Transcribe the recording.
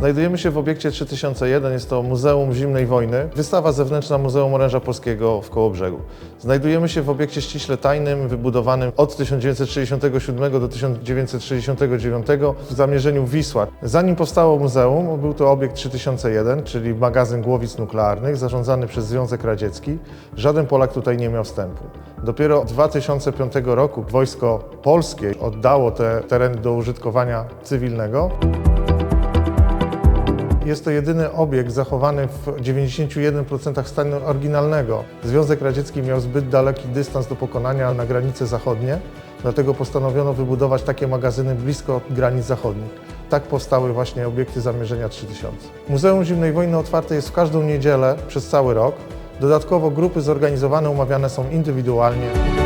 Znajdujemy się w obiekcie 3001, jest to Muzeum Zimnej Wojny, wystawa zewnętrzna Muzeum Oręża Polskiego w Kołobrzegu. Znajdujemy się w obiekcie ściśle tajnym, wybudowanym od 1967 do 1969 w zamierzeniu Wisła. Zanim powstało muzeum, był to obiekt 3001, czyli magazyn głowic nuklearnych zarządzany przez Związek Radziecki. Żaden Polak tutaj nie miał wstępu. Dopiero od 2005 roku wojsko polskie oddało te tereny do użytkowania cywilnego. Jest to jedyny obiekt zachowany w 91% stanu oryginalnego. Związek Radziecki miał zbyt daleki dystans do pokonania na granice zachodnie, dlatego postanowiono wybudować takie magazyny blisko granic zachodnich. Tak powstały właśnie obiekty zamierzenia 3000. Muzeum Zimnej Wojny otwarte jest w każdą niedzielę przez cały rok. Dodatkowo grupy zorganizowane umawiane są indywidualnie.